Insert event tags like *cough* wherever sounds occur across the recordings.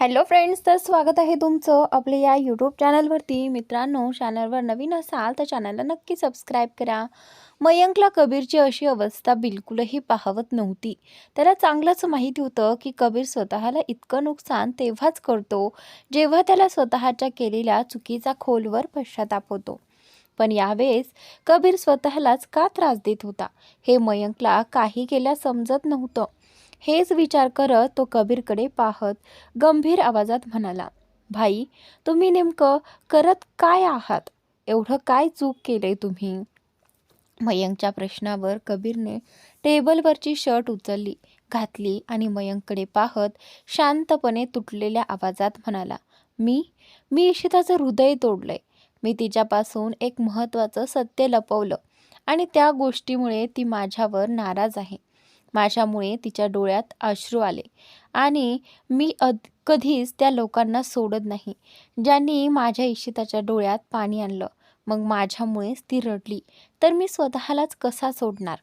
Hello friends तर स्वागत आहे तुमचं आपल्या या यूट्यूब चॅनलवरती. मित्रांनो चॅनलवर नवीन असाल तर चॅनलला नक्की सबस्क्राईब करा. मयंकला कबीरची अशी अवस्था बिलकुलही पाहवत नव्हती. त्याला चांगलंच माहिती होतं की कबीर स्वतःला इतकं नुकसान तेव्हाच करतो जेव्हा त्याला स्वतःच्या केलेल्या चुकीचा खोलवर पश्चाताप होतो. पण यावेळेस कबीर स्वतःलाच का त्रास देत होता हे मयंकला काही केल्या समजत नव्हतं. हेच विचार करत तो कबीरकडे पाहत गंभीर आवाजात म्हणाला भाई तुम्ही नेमकं करत काय आहात? एवढं काय चूक केलंय तुम्ही? मयंकच्या प्रश्नावर कबीरने टेबलवरची शर्ट उचलली घातली आणि मयंककडे पाहत शांतपणे तुटलेल्या आवाजात म्हणाला मी? मी इशिताचं हृदय तोडलंय. मी तिच्यापासून एक महत्त्वाचं सत्य लपवलं आणि त्या गोष्टीमुळे ती माझ्यावर नाराज आहे. माझ्यामुळे तिच्या डोळ्यात अश्रू आले. आणि मी अद कधीच त्या लोकांना सोडत नाही. ज्यांनी माझ्या इशिताच्या डोळ्यात पाणी आणलं मग माझ्यामुळेच ती रडली. तर मी स्वतःलाच कसा सोडणार?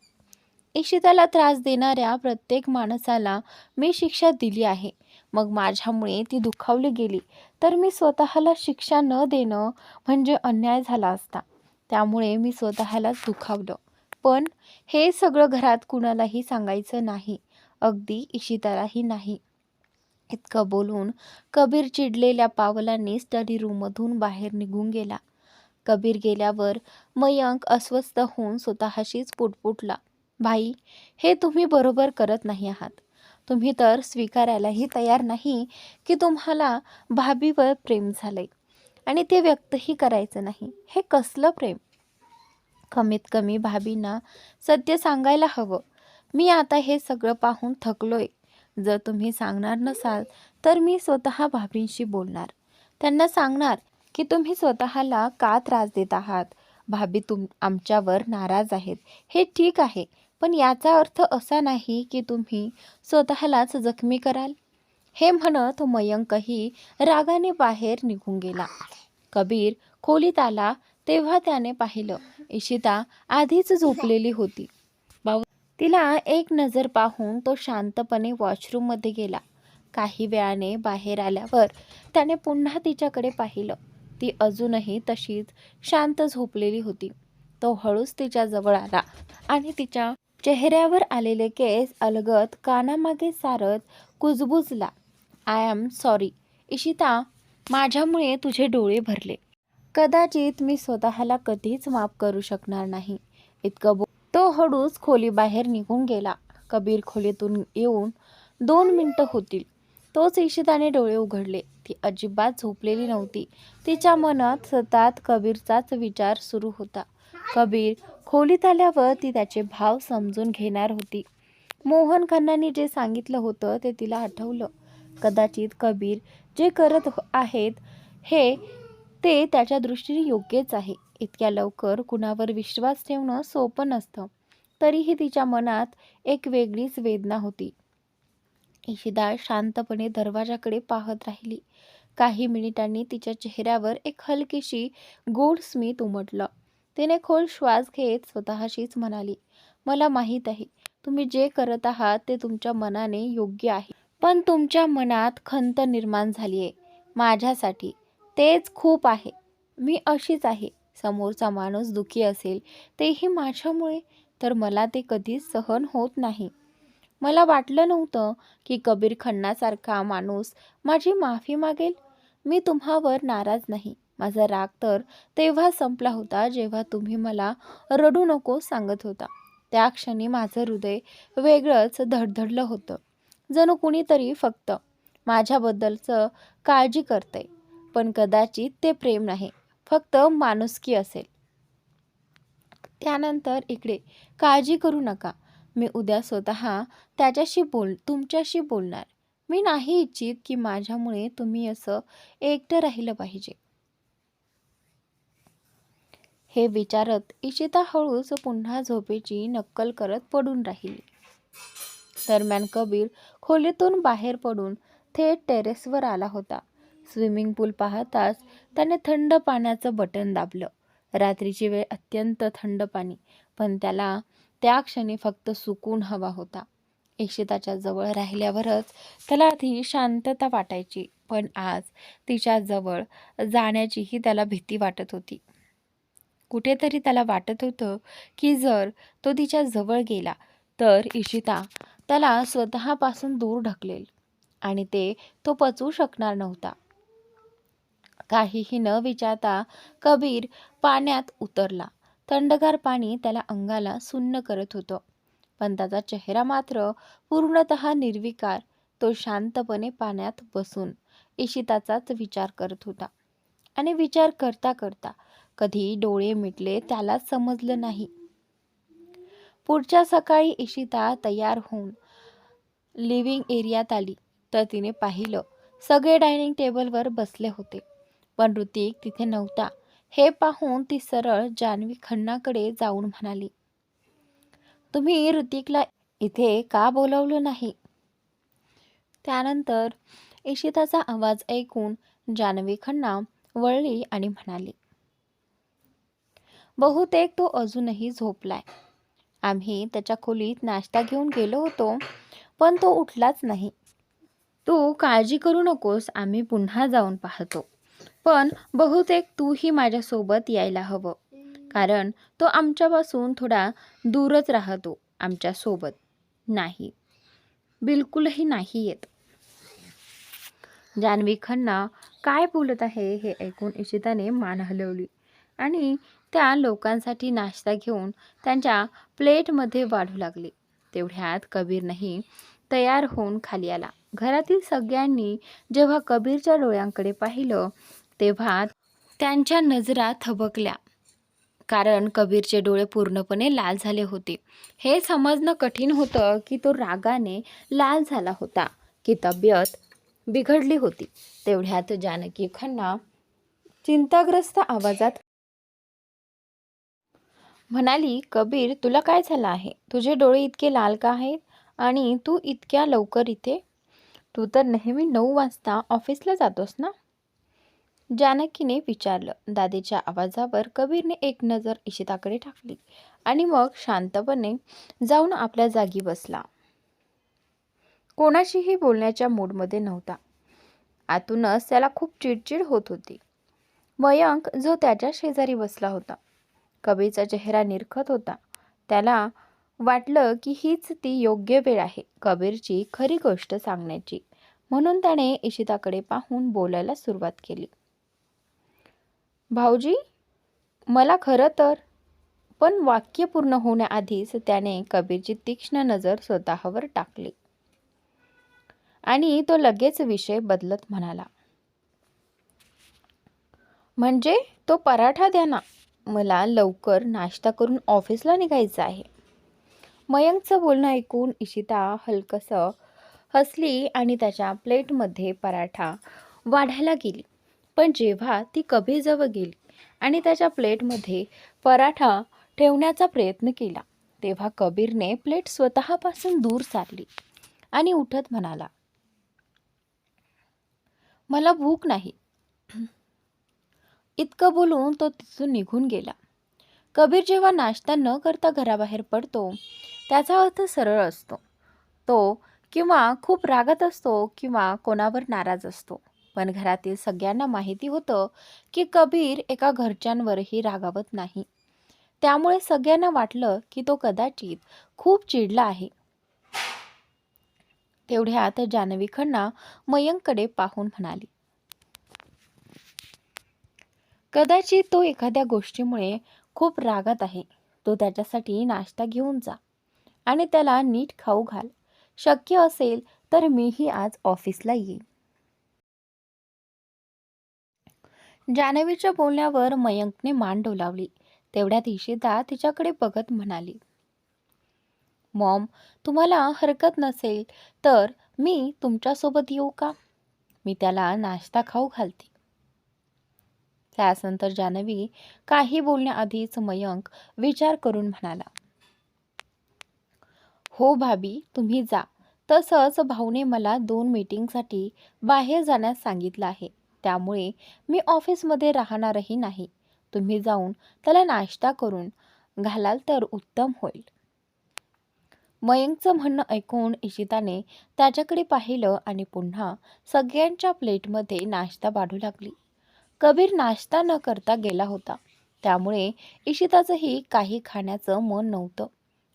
इशिताला त्रास देणाऱ्या प्रत्येक माणसाला मी शिक्षा दिली आहे. मग माझ्यामुळे ती दुखावली गेली. तर मी स्वतःला शिक्षा न देणं म्हणजे अन्याय झाला असता. त्यामुळे मी स्वतःलाच दुखावलं. पण हे सगळं घरात कुणालाही सांगायचं नाही. अगदी इशितालाही नाही. इतकं बोलून कबीर चिडलेल्या पावलांनी स्टडी रूममधून बाहेर निघून गेला. कबीर गेल्यावर मयंक अस्वस्थ होऊन स्वतःशीच पुटपुटला भाई हे तुम्ही बरोबर करत नाही आहात. तुम्ही तर स्वीकारायलाही तयार नाही की तुम्हाला भाभीवर प्रेम झालंय आणि ते व्यक्तही करायचं नाही. हे कसलं प्रेम? कमीत कमी भाभींना सत्य सांगायला हवं. मी आता हे सगळं पाहून थकलोय. जर तुम्ही सांगणार नसाल तर मी स्वतः भाभींशी बोलणार. त्यांना सांगणार की तुम्ही स्वतःला का त्रास देत आहात? भाभी तुम आमच्यावर नाराज आहेत. हे ठीक आहे पण याचा अर्थ असा नाही की तुम्ही स्वतःलाच जखमी कराल. हे म्हणत मयंकही रागाने बाहेर निघून गेला. कबीर खोलीत आला तेव्हा त्याने पाहिलं इशिता आधीच झोपलेली होती. भाऊ तिला एक नजर पाहून तो शांतपणे वॉशरूममध्ये गेला. काही वेळाने बाहेर आल्यावर त्याने पुन्हा तिच्याकडे पाहिलं. ती अजूनही तशीच शांत झोपलेली होती. तो हळूच तिच्याजवळ आला आणि तिच्या चेहऱ्यावर आलेले केस अलगत कानामागे सारत कुजबुजला. I am sorry Ishita. माझ्यामुळे तुझे डोळे भरले. कदाचित मी स्वतःला कधीच माफ करू शकणार नाही. इतकं बो तो हळूच खोलीबाहेर निघून गेला. कबीर खोलीतून येऊन दोन मिनटं होतील. तोच इशिताने डोळे उघडले. ती अजिबात झोपलेली नव्हती. तिच्या मनात सतत कबीरचाच विचार सुरू होता. कबीर खोलीत आल्यावर ती त्याचे भाव समजून घेणार होती. मोहन खन्नांनी जे सांगितलं होतं ते तिला आठवलं. कदाचित कबीर जे करत आहेत हे ते त्याच्या दृष्टीने योग्यच आहे. इतक्या लवकर कुणावर विश्वास ठेवणं सोपं नसतं. तरीही तिच्या मनात एक वेगळीच वेदना होती. इशिदा शांतपणे दरवाजाकडे पाहत राहिली. काही मिनिटांनी तिच्या चेहऱ्यावर एक हलकीशी गोड स्मित उमटलं. तिने खोल श्वास घेत स्वतःशीच म्हणाली मला माहीत आहे. तुम्ही जे करत आहात ते तुमच्या मनाने योग्य आहे. पण तुमच्या मनात खंत निर्माण झाली आहे माझ्यासाठी. तेच खूप आहे. मी अशीच आहे. समोरचा माणूस दुखी असेल तेही माझ्यामुळे तर मला ते कधीच सहन होत नाही. मला वाटलं नव्हतं की कबीर खन्नासारखा माणूस माझी माफी मागेल. मी तुम्हावर नाराज नाही. माझा राग तर तेव्हा संपला होता जेव्हा तुम्ही मला रडू नको सांगत होता. त्या क्षणी माझं हृदय वेगळंच धडधडलं होतं. जणू कुणीतरी फक्त माझ्याबद्दलचं काळजी करते पण कदाचित ते प्रेम नाही फक्त माणुसकी असेल. त्यानंतर इकडे काळजी करू नका. मी उद्या स्वतः त्याच्याशी बोल तुमच्याशी बोलणार. मी नाही इच्छित की माझ्यामुळे तुम्ही असं एकटं राहिलं पाहिजे. हे विचारत इशिता हळूच पुन्हा झोपेची नक्कल करत पडून राहिली. दरम्यान कबीर खोलीतून बाहेर पडून थेट टेरेसवर आला होता. स्विमिंग पूल पाहताच त्याने थंड पाण्याचं बटन दाबलं. रात्रीची वेळ अत्यंत थंड पाणी पण त्याला त्या क्षणी फक्त सुकून हवा होता. इशिताच्या जवळ राहिल्यावरच त्याला आधी शांतता वाटायची पण आज तिच्या जवळ जाण्याचीही त्याला भीती वाटत होती. कुठेतरी त्याला वाटत होतं की जर तो तिच्या जवळ गेला तर इशिता त्याला स्वतःपासून दूर ढकलेल आणि ते तो पचवू शकणार नव्हता. काहीही न विचारता कबीर पाण्यात उतरला. थंडगार पाणी त्याला अंगाला सुन्न करत होतं. पण त्याचा चेहरा मात्र पूर्णत निर्विकार तो शांतपणे पाण्यात बसून इशिताचाच विचार करत होता. आणि विचार करता करता कधी डोळे मिटले त्याला समजलं नाही. पुढच्या सकाळी इशिता तयार होऊन लिव्हिंग एरियात आली. तर तिने पाहिलं सगळे डायनिंग टेबलवर बसले होते. पण ऋतिक तिथे नव्हता. हे पाहून ती सरळ जान्हवी खन्नाकडे जाऊन म्हणाली तुम्ही ऋतिकला इथे का बोलवलं नाही? त्यानंतर इशिताचा आवाज ऐकून जान्हवी खन्ना वळली आणि म्हणाली बहुतेक तो अजूनही झोपलाय. आम्ही त्याच्या खोलीत नाश्ता घेऊन गेलो होतो पण तो उठलाच नाही. तू काळजी करू नकोस आम्ही पुन्हा जाऊन पाहतो. पण बहुतेक तूही माझ्यासोबत यायला हवं. कारण तो आमच्यापासून थोडा दूरच राहतो आमच्यासोबत नाही. बिलकुलही नाही येत. जान्हवी खन्ना काय बोलत आहे हे ऐकून इशिताने मान हलवली आणि त्या लोकांसाठी नाश्ता घेऊन त्यांच्या प्लेटमध्ये वाढू लागली. तेवढ्यात कबीरनंही तयार होऊन खाली आला. घरातील सगळ्यांनी जेव्हा कबीरच्या डोळ्यांकडे पाहिलं तेव्हा त्यांच्या नजरा थबकल्या. कारण कबीरचे डोळे पूर्णपणे लाल झाले होते. हे समजणं कठीण होतं की तो रागाने लाल झाला होता की तब्येत बिघडली होती. तेवढ्यात जानकी खन्ना चिंताग्रस्त आवाजात म्हणाली कबीर तुला काय झालं आहे? तुझे डोळे इतके लाल का आहेत? आणि तू इतक्या लवकर इथे? तू तर नेहमी नऊ वाजता ऑफिसला जातोस ना? जानकीने विचारलं. दादीच्या आवाजावर कबीरने एक नजर इशिताकडे टाकली आणि मग शांतपणे जाऊन आपल्या जागी बसला. कोणाशीही बोलण्याच्या मूडमध्ये नव्हता. आतूनच त्याला खूप चिडचिड होत होती. मयंक जो त्याच्या शेजारी बसला होता. कबीरचा चेहरा निरखत होता. त्याला वाटलं की हीच ती योग्य वेळ आहे कबीरची खरी गोष्ट सांगण्याची. म्हणून त्याने इशिताकडे पाहून बोलायला सुरुवात केली. भाऊजी मला खरं तर पण वाक्य पूर्ण होण्याआधीच त्याने कबीरची तीक्ष्ण नजर स्वतःवर टाकली. आणि तो लगेच विषय बदलत म्हणाला म्हणजे तो पराठा द्या ना. मला लवकर नाश्ता करून ऑफिसला निघायचं आहे. मयंकचं बोलणं ऐकून इशिता हलकसं हसली आणि त्याच्या प्लेटमध्ये पराठा वाढायला गेली. पण जेव्हा ती कबीरजवळ गेली आणि त्याच्या प्लेटमध्ये पराठा ठेवण्याचा प्रयत्न केला तेव्हा कबीरने प्लेट स्वतःपासून दूर सारली आणि उठत म्हणाला मला भूक नाही. *clears throat* इतकं बोलून तो तिथून निघून गेला. कबीर जेव्हा नाश्ता न करता घराबाहेर पडतो त्याचा अर्थ सरळ असतो. तो किंवा खूप रागत असतो किंवा कोणावर नाराज असतो. पण घरातील सगळ्यांना माहिती होतं की कबीर एका घरच्यांवरही रागावत नाही. त्यामुळे सगळ्यांना वाटलं की तो कदाचित खूप चिडला आहे. तेवढ्यात जानवी खन्ना मयंककडे पाहून म्हणाली कदाचित तो एखाद्या गोष्टीमुळे खूप रागात आहे. तो त्याच्यासाठी नाश्ता घेऊन जा आणि त्याला नीट खाऊ घाल. शक्य असेल तर मीही आज ऑफिसला येईन. जानवीच्या बोलण्यावर मयंकने मान डोलावली. तेवढ्यात इशिता तिच्याकडे बघत म्हणाली मॉम तुम्हाला हरकत नसेल तर मी तुमच्यासोबत येऊ का? मी त्याला नाश्ता खाऊ घालते. त्यानंतर जानवी काही बोलण्याआधीच मयंक विचार करून म्हणाला हो भाभी तुम्ही जा. तसंच भाऊने मला दोन मीटिंगसाठी बाहेर जाण्यास सांगितलं आहे. त्यामुळे मी ऑफिसमध्ये राहणारही नाही. तुम्ही जाऊन त्याला नाश्ता करून घालाल तर उत्तम होईल. मयंकचं म्हणणं ऐकून इशिताने त्याच्याकडे पाहिलं आणि पुन्हा सगळ्यांच्या प्लेटमध्ये नाश्ता वाढू लागली. कबीर नाश्ता न करता गेला होता. त्यामुळे इशिताचंही काही खाण्याचं मन नव्हतं.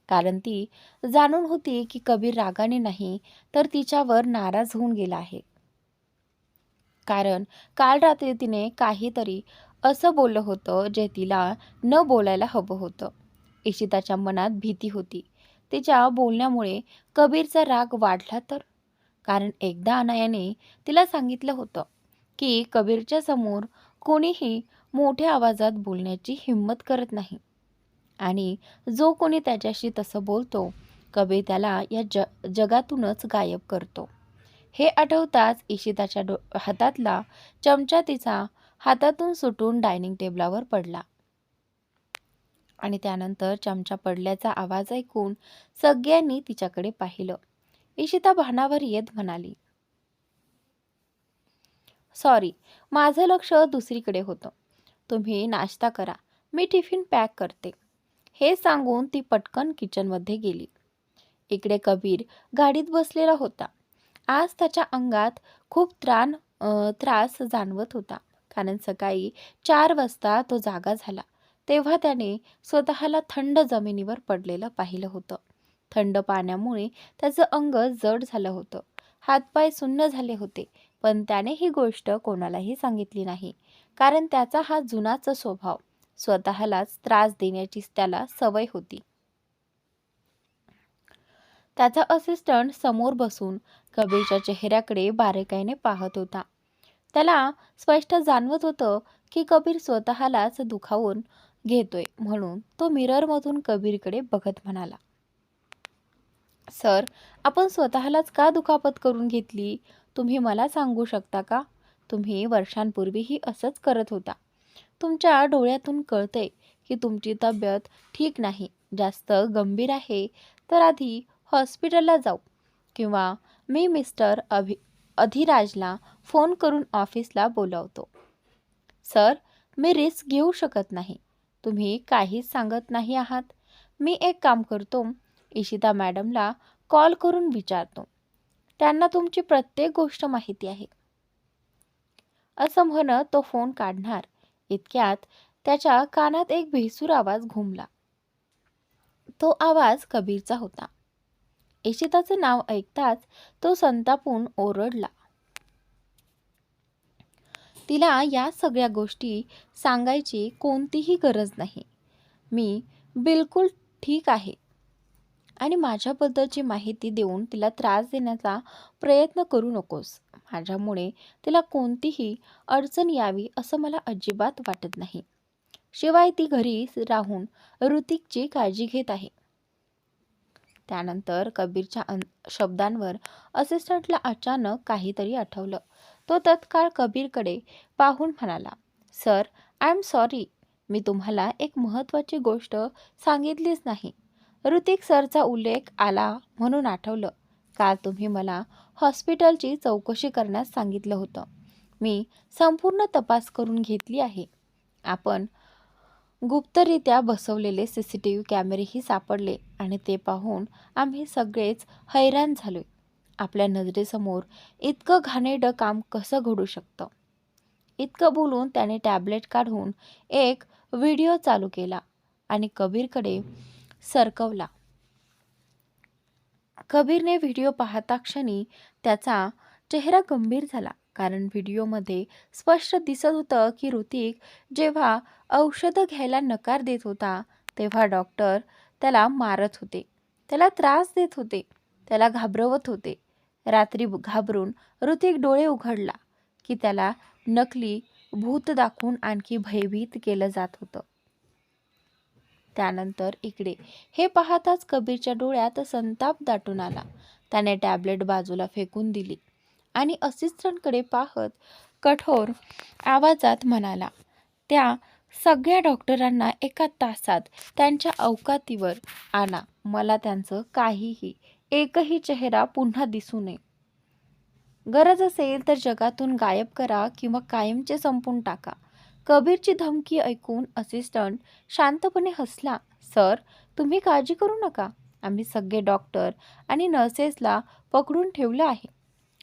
कारण ती जाणून होती की कबीर रागाने नाही तर तिच्यावर नाराज होऊन गेला आहे. कारण काल रात्री तिने काहीतरी असं बोललं होतं जे तिला न बोलायला हवं होतं. इशिताच्या मनात भीती होती. तिच्या बोलण्यामुळे कबीरचा राग वाढला तर? कारण एकदा अनायाने तिला सांगितलं होतं की कबीरच्या समोर कोणीही मोठ्या आवाजात बोलण्याची हिंमत करत नाही. आणि जो कोणी त्याच्याशी तसं बोलतो कबीर त्याला या ज जगातूनच गायब करतो. हे आठवताच इशिताच्या डो हातातला चमचा तिचा हातातून सुटून डायनिंग टेबलावर पडला. आणि त्यानंतर चमचा पडल्याचा आवाज ऐकून सगळ्यांनी तिच्याकडे पाहिलं. इशिता भानावर येत म्हणाली सॉरी माझं लक्ष दुसरीकडे होतं. तुम्ही नाश्ता करा. मी टिफिन पॅक करते. हे सांगून ती पटकन किचनमध्ये गेली. इकडे कबीर गाडीत बसलेला होता. आज त्याच्या अंगात खूप त्राण त्रास जाणवत होता. कारण सकाळी चार वाजता तो जागा झाला. तेव्हा त्याने स्वतःला थंड जमिनीवर पडलेलं पाहिलं होतं. थंड पाण्यामुळे त्याचं अंग जड झालं होतं. हातपाय सुन्न झाले होते पण त्याने ही गोष्ट कोणालाही सांगितली नाही. कारण त्याचा हा जुनाच स्वभाव. स्वतःलाच त्रास देण्याची त्याला सवय होती. त्याचा असिस्टंट समोर बसून कबीरच्या चेहऱ्याकडे बारेकाईने पाहत होता. त्याला स्पष्ट जाणवत होतं की कबीर स्वतःलाच दुखावून घेतोय म्हणून तो मिररमधून कबीरकडे बघत म्हणाला. सर आपण स्वतःलाच का दुखापत करून घेतली? तुम्ही मला सांगू शकता का? तुम्ही वर्षांपूर्वीही असंच करत होता. तुमच्या डोळ्यातून कळतंय की तुमची तब्येत ठीक नाही जास्त गंभीर आहे तर आधी हॉस्पिटलला जाऊ किंवा मी मिस्टर अभि अधिराजला फोन करून ऑफिसला बोलावतो. सर मी रिस्क घेऊ शकत नाही. तुम्ही काहीच सांगत नाही आहात. मी एक काम करतो. इशिता मॅडमला कॉल करून विचारतो. त्यांना तुमची प्रत्येक गोष्ट माहिती आहे. असं म्हणत तो फोन काढणार. इतक्यात त्याच्या कानात एक भेसूर आवाज घुमला. तो आवाज कबीरचा होता. इशिताचे नाव ऐकताच तो संतापून ओरडला. तिला या सगळ्या गोष्टी सांगायची कोणतीही गरज नाही. मी बिलकुल ठीक आहे. आणि माझ्याबद्दलची माहिती देऊन तिला त्रास देण्याचा प्रयत्न करू नकोस. माझ्यामुळे तिला कोणतीही अडचण यावी असं मला अजिबात वाटत नाही. शिवाय ती घरी राहून ऋतिकची काळजी घेत आहे. त्यानंतर कबीरच्या अन शब्दांवर असिस्टंटला अचानक काहीतरी आठवलं. तो तत्काळ कबीरकडे पाहून म्हणाला सर आय एम सॉरी. मी तुम्हाला एक महत्त्वाची गोष्ट सांगितलीच नाही. ऋतिक सरचा उल्लेख आला म्हणून आठवलं. काल तुम्ही मला हॉस्पिटलची चौकशी करण्यास सांगितलं होतं. मी संपूर्ण तपास करून घेतली आहे. आपण गुप्तरित्या बसवलेले सी सी टी व्ही कॅमेरेही सापडले आणि ते पाहून आम्ही सगळेच हैराण झालो आपल्या नजरेसमोर इतकं घाणेडं काम कसं घडू शकतं? इतकं बोलून त्याने टॅबलेट काढून एक व्हिडिओ चालू केला आणि कबीरकडे सरकवला. कबीरने व्हिडिओ पाहता क्षणी त्याचा चेहरा गंभीर झाला कारण व्हिडिओमध्ये स्पष्ट दिसत होतं की ऋतिक जेव्हा औषधं घ्यायला नकार देत होता. तेव्हा डॉक्टर त्याला मारत होते. त्याला त्रास देत होते. त्याला घाबरवत होते. रात्री घाबरून ऋतिक डोळे उघडला की त्याला नकली भूत दाखवून आणखी भयभीत केलं जात होतं. त्यानंतर इकडे हे पाहताच कबीरच्या डोळ्यात संताप दाटून आला. त्याने टॅबलेट बाजूला फेकून दिली आणि असिस्टंटकडे पाहत कठोर आवाजात म्हणाला त्या सगळ्या डॉक्टरांना एका तासात त्यांच्या अवकातीवर आणा. मला त्यांचं काहीही एकही चेहरा पुन्हा दिसू नये. गरज असेल तर जगातून गायब करा किंवा कायमचे संपून टाका. कबीरची धमकी ऐकून असिस्टंट शांतपणे हसला सर तुम्ही काळजी करू नका. आम्ही सगळे डॉक्टर आणि नर्सेसला पकडून ठेवलं आहे.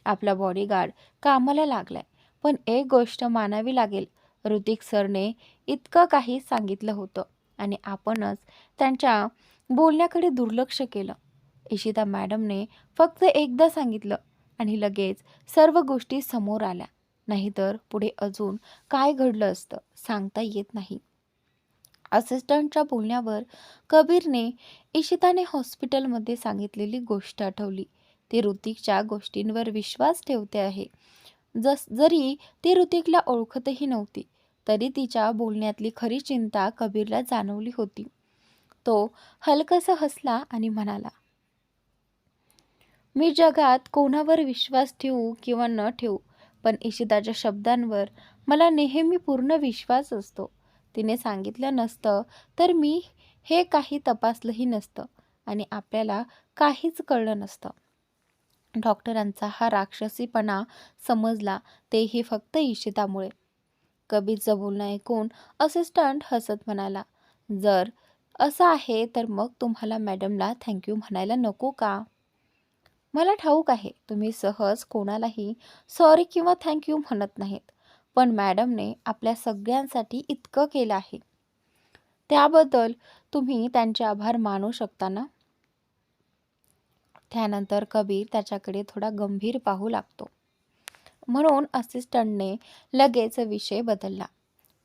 आपला बॉडीगार्ड कामाला लागलाय. पण एक गोष्ट मानावी लागेल. ऋतिक सरने इतकं काही सांगितलं होतं. आणि आपणच त्यांच्या बोलण्याकडे दुर्लक्ष केलं. इशिता मॅडमने फक्त एकदा सांगितलं आणि लगेच सर्व गोष्टी समोर आल्या. नाहीतर पुढे अजून काय घडलं असतं सांगता येत नाही. असिस्टंटच्या बोलण्यावर कबीरने इशिताने हॉस्पिटलमध्ये सांगितलेली गोष्ट आठवली. ती ऋतिकच्या गोष्टींवर विश्वास ठेवते आहे. जस जरी ती ऋतिकला ओळखतही नव्हती तरी तिच्या बोलण्यातली खरी चिंता कबीरला जाणवली होती. तो हलकसा हसला आणि म्हणाला मी जगात कोणावर विश्वास ठेवू किंवा न ठेवू पण इशिताच्या शब्दांवर मला नेहमी पूर्ण विश्वास असतो. तिने सांगितलं नसतं तर मी हे काही तपासलंही नसतं आणि आपल्याला काहीच कळलं नसतं. डॉक्टरांचा हा राक्षसीपणा समजला तेही फक्त इशितामुळे कबीरचं बोलणं ऐकून असिस्टंट हसत म्हणाला जर असं आहे तर मग तुम्हाला मॅडमला थँक्यू म्हणायला नको का? मला ठाऊक आहे तुम्ही सहज कोणालाही सॉरी किंवा थँक्यू म्हणत नाहीत पण मॅडमने आपल्या सगळ्यांसाठी इतकं केलं आहे. त्याबद्दल तुम्ही त्यांचे आभार मानू शकता ना? त्यानंतर कबीर त्याच्याकडे थोडा गंभीर पाहू लागतो. म्हणून असिस्टंटने लगेच विषय बदलला.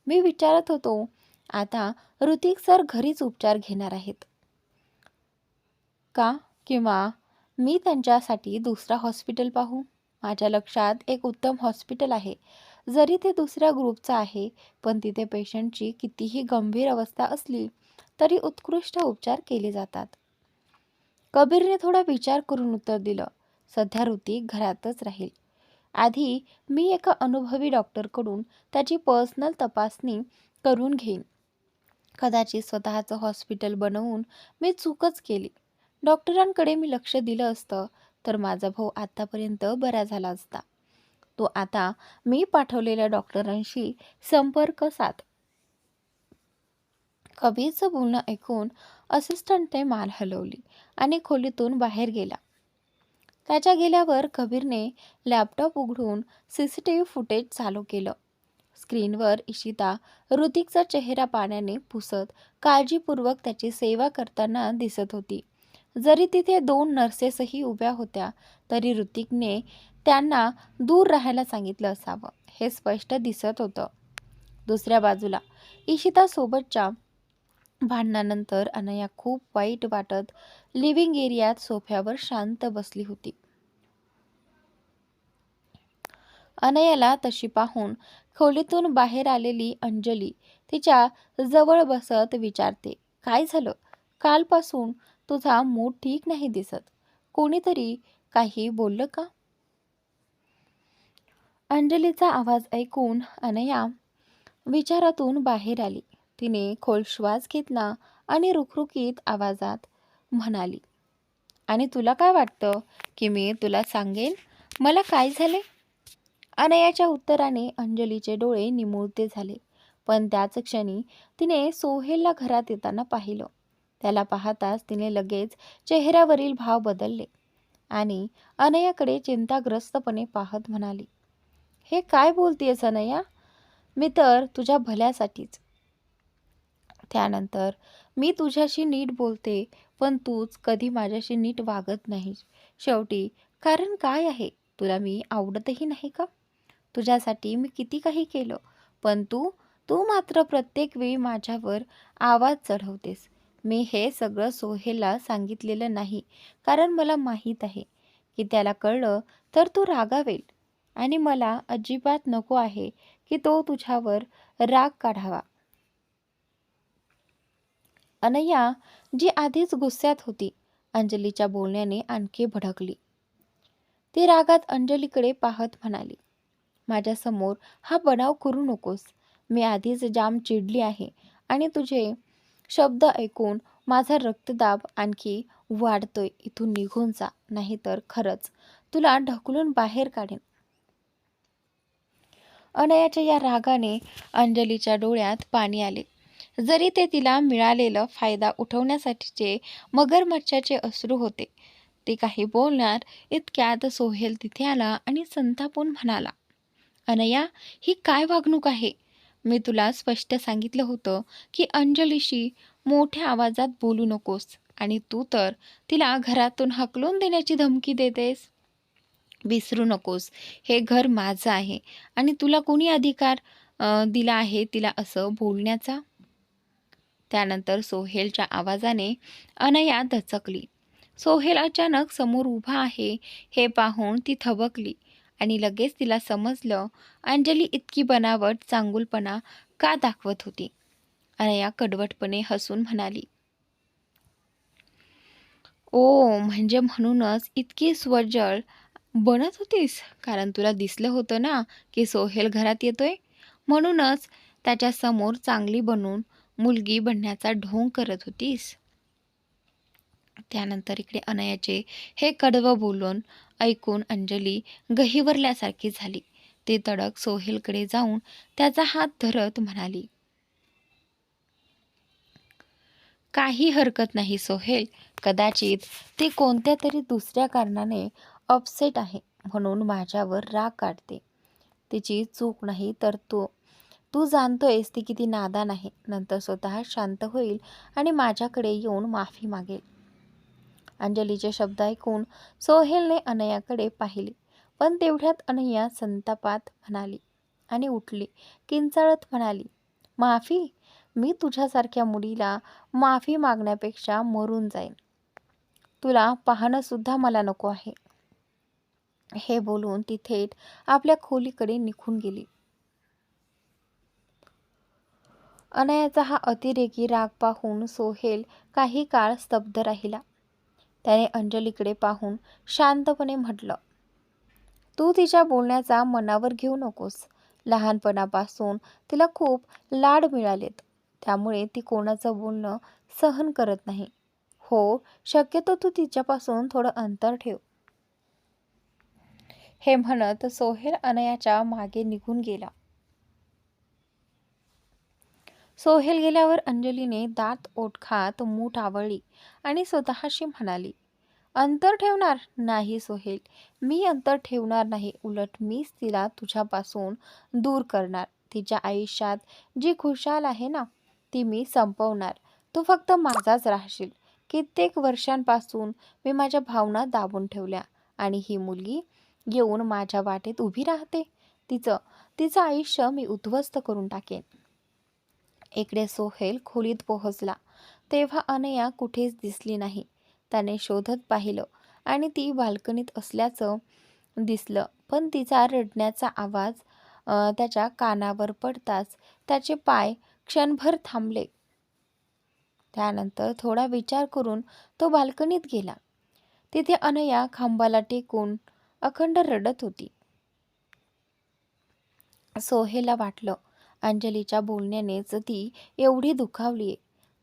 मी विचारत होतो आता ऋतिक सर घरीच उपचार घेणार आहेत. का? किंवा मी त्यांच्यासाठी दुसरा हॉस्पिटल पाहू? माझ्या लक्षात एक उत्तम हॉस्पिटल आहे. जरी ते दुसऱ्या ग्रुपचं आहे पण तिथे पेशंटची कितीही गंभीर अवस्था असली तरी उत्कृष्ट उपचार केले जातात. कबीरने थोडा विचार करून उत्तर दिलं. सध्या ऋतिक घरातच राहील. आधी मी एका अनुभवी डॉक्टरकडून त्याची पर्सनल तपासणी करून घेईन. कदाचित स्वतःचं हॉस्पिटल बनवून मी चूकच केली. डॉक्टरांकडे मी लक्ष दिलं असतं तर माझा भाऊ आतापर्यंत बरा झाला असता. तो आता मी पाठवलेल्या डॉक्टरांशी संपर्क साध. कबीरचं बोलणं ऐकून असिस्टंटने मान हलवली. आणि खोलीतून बाहेर गेला. त्याच्या गेल्यावर कबीरने लॅपटॉप उघडून C C T V footage चालू केलं. स्क्रीनवर इशिता ऋतिकचा चेहरा पाण्याने पुसत काळजीपूर्वक त्याची सेवा करताना दिसत होती. जरी तिथे दोन नर्सेसही उभ्या होत्या तरी ऋतिकने त्यांना दूर राहायला सांगितलं असावं हे स्पष्ट दिसत होतं. दुसऱ्या बाजूला इशितासोबतच्या भांडणानंतर अनया खूप वाईट वाटत लिव्हिंग एरियात सोफ्यावर शांत बसली होती. अनयाला तशी पाहून खोलीतून बाहेर आलेली अंजली तिच्या जवळ बसत विचारते काय झालं? कालपासून तुझा मूड ठीक नाही दिसत. कोणीतरी काही बोललं का? अंजलीचा आवाज ऐकून अनया विचारातून बाहेर आली. तिने खोल श्वास घेतला आणि रुखरुखीत आवाजात म्हणाली आणि तुला काय वाटतं की मी तुला सांगेन? मला काय झाले अनयाच्या उत्तराने अंजलीचे डोळे निमुळते झाले पण त्याच क्षणी तिने सोहेलला घरात येताना पाहिलं. त्याला पाहताच तिने लगेच चेहऱ्यावरील भाव बदलले आणि अनयाकडे चिंताग्रस्तपणे पाहत म्हणाली हे काय बोलतेस अनया? मी तर तुझ्या भल्यासाठीच त्यानंतर मी तुझ्याशी नीट बोलते पण तूच कधी माझ्याशी नीट वागत नाहीस. शेवटी कारण काय आहे? तुला मी आवडतही नाही का? तुझ्यासाठी मी किती काही केलं पण तू तू मात्र प्रत्येक वेळी माझ्यावर आवाज चढवतेस. मी हे सगळं सोहेला सांगितलेलं नाही कारण मला माहीत आहे की त्याला कळलं तर तू रागावेल. आणि मला अजिबात नको आहे की तो तुझ्यावर राग काढावा. अनया जी आधीच गुस्स्यात होती अंजलीच्या बोलण्याने आणखी भडकली. ती रागात अंजलीकडे पाहत म्हणाली माझ्यासमोर हा बनाव करू नकोस. मी आधीच जाम चिडली आहे आणि तुझे शब्द ऐकून माझा रक्तदाब आणखी वाढतोय. इथून निघून जा नाहीतर खरंच तुला ढकलून बाहेर काढेन. अनयाच्या या रागाने अंजलीच्या डोळ्यात पाणी आले. जरी ते तिला मिळालेलं फायदा उठवण्यासाठीचे मगरमच्छाचे अश्रू होते. ते काही बोलणार इतक्यात सोहेल तिथे आला आणि संतापून म्हणाला अनया ही काय वागणूक आहे? मी तुला स्पष्ट सांगितलं होतं की अंजलीशी मोठ्या आवाजात बोलू नकोस आणि तू तर तिला घरातून हकलून देण्याची धमकी देतेस. विसरू नकोस हे घर माझं आहे आणि तुला कोणी अधिकार दिला आहे तिला असं बोलण्याचा? त्यानंतर सोहेलच्या आवाजाने अनया दचकली सोहेल अचानक समोर उभा आहे हे पाहून ती थबकली आणि लगेच तिला समजलं अंजली इतकी बनावट चांगुलपणा का दाखवत होती? अनया कडवटपणे हसून म्हणाली. ओ म्हणजे म्हणूनच इतकी स्वजळ बनत होतीस? कारण तुला दिसलं होतं ना की सोहेल घरात येतोय? म्हणूनच त्याच्यासमोर चांगली बनून मुलगी बनण्याचा ढोंग करत होतीस? त्यानंतर इकडे अनयाचे हे कडवं बोलून ऐकून अंजली गहिवरल्यासारखी झाली. ती तडक सोहेलकडे जाऊन त्याचा हात धरत म्हणाली काही हरकत नाही सोहेल. कदाचित ती कोणत्या तरी दुसऱ्या कारणाने अपसेट आहे म्हणून माझ्यावर राग काढते. तिची चूक नाही तर तो तू जाणतोयस ती किती नादान आहे. नंतर स्वतः शांत होईल आणि माझ्याकडे येऊन माफी मागेल. अंजलीचे शब्द ऐकून सोहेलने अनयाकडे पाहिले. पण तेवढ्यात अनया संतापात म्हणाली आणि उठली किंचाळत म्हणाली माफी? मी तुझ्यासारख्या मुलीला माफी मागण्यापेक्षा मरून जाईन. तुला पाहणंसुद्धा मला नको आहे. हे बोलून ती थेट आपल्या खोलीकडे निघून गेली. अनयाचा हा अतिरेकी राग पाहून सोहेल काही काळ स्तब्ध राहिला. त्याने अंजलीकडे पाहून शांतपणे म्हटलं तू तिच्या बोलण्याचा मनावर घेऊ नकोस. लहानपणापासून तिला खूप लाड मिळालेत. त्यामुळे ती कोणाचं बोलणं सहन करत नाही. हो शक्यतो तू तिच्यापासून थोडं अंतर ठेव. हे म्हणत सोहेल अनयाच्या मागे निघून गेला. सोहेल गेल्यावर अंजलीने दात ओटखात मूठ आवळली आणि स्वतःशी म्हणाली अंतर ठेवणार नाही सोहेल. मी अंतर ठेवणार नाही. उलट मीच तिला तुझ्यापासून दूर करणार. तिच्या आयुष्यात जी खुशाल आहे ना ती मी संपवणार. तू फक्त माझाच राहशील. कित्येक वर्षांपासून मी माझ्या भावना दाबून ठेवल्या आणि ही मुलगी येऊन माझ्या वाटेत उभी राहते. तिचं तिचं आयुष्य मी उद्ध्वस्त करून टाकेन. इकडे सोहेल खोलीत पोहोचला. तेव्हा अनया कुठेच दिसली नाही. त्याने शोधत पाहिलं आणि ती बाल्कनीत असल्याचं दिसलं. पण तिचा रडण्याचा आवाज त्याच्या कानावर पडताच त्याचे पाय क्षणभर थांबले. त्यानंतर थोडा विचार करून तो बाल्कनीत गेला. तिथे अनया खांबाला टेकून अखंड रडत होती. सोहेला वाटलं अंजलीच्या बोलण्यानेच ती एवढी दुखावली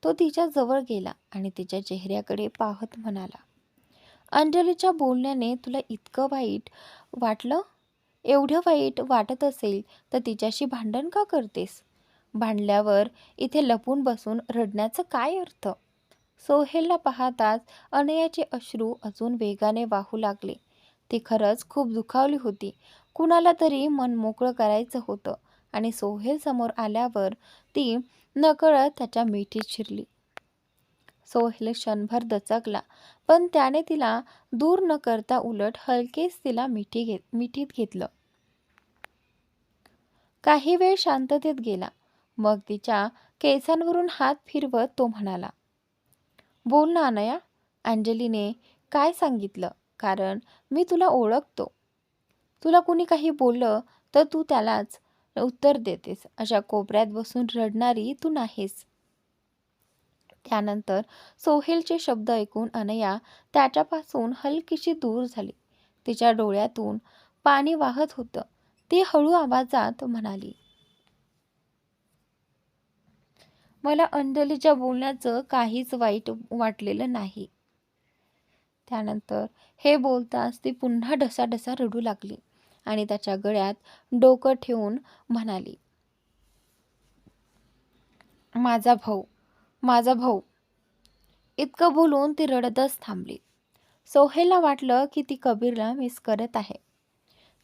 तो तिच्या जवळ गेला आणि तिच्या चेहऱ्याकडे पाहत म्हणाला अंजलीच्या बोलण्याने तुला इतकं वाईट वाटलं? एवढं वाईट वाटत असेल तर तिच्याशी भांडण का करतेस? भांडल्यावर इथे लपून बसून रडण्याचं काय अर्थ? सोहेलला पाहताच अनयाचे अश्रू अजून वेगाने वाहू लागले. ती खरंच खूप दुखावली होती. कुणाला तरी मन मोकळं करायचं होतं. आणि सोहेल समोर आल्यावर ती नकळत त्याच्या मिठीत शिरली. सोहेल क्षणभर दचकला पण त्याने तिला दूर न करता उलट हलकेच तिला मिठी घेत मिठीत घेतलं. काही वेळ शांततेत गेला. मग तिच्या केसांवरून हात फिरवत तो म्हणाला बोल ना अनया अंजलीने काय सांगितलं? कारण मी तुला ओळखतो. तुला कुणी काही बोललं तर तू त्यालाच उत्तर देतेस. अशा कोपऱ्यात बसून रडणारी तू नाहीस. त्यानंतर सोहेलचे शब्द ऐकून अनया त्याच्यापासून हलकीशी दूर झाली. तिच्या डोळ्यातून पाणी वाहत होतं. ती हळू आवाजात म्हणाली मला अंजलीच्या बोलण्याचं काहीच वाईट वाटलेलं नाही. त्यानंतर हे बोलताच ती पुन्हा ढसाढसा रडू लागली. आणि त्याच्या गळ्यात डोकं ठेवून म्हणाली माझा भाऊ माझा भाऊ. इतकं बोलून ती रडतच थांबली. सोहेलला वाटलं की ती कबीरला मिस करत आहे.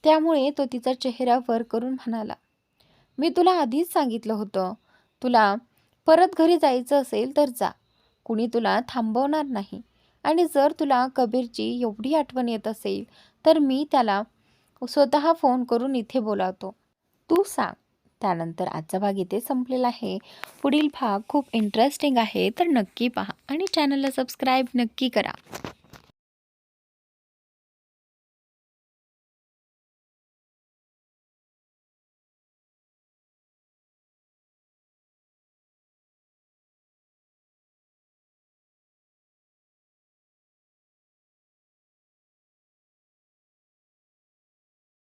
त्यामुळे तो तिचा चेहरा वर करून म्हणाला मी तुला आधीच सांगितलं होतं तुला परत घरी जायचं असेल तर जा. कुणी तुला थांबवणार नाही. आणि जर तुला कबीरची एवढी आठवण येत असेल तर मी त्याला स्वतः फोन करून इथे बोलावतो. तू सांग. त्यानंतर आजचा भाग इथे संपलेला आहे. पुढील भाग खूप इंटरेस्टिंग आहे तर नक्की पहा आणि चॅनलला सबस्क्राईब नक्की करा.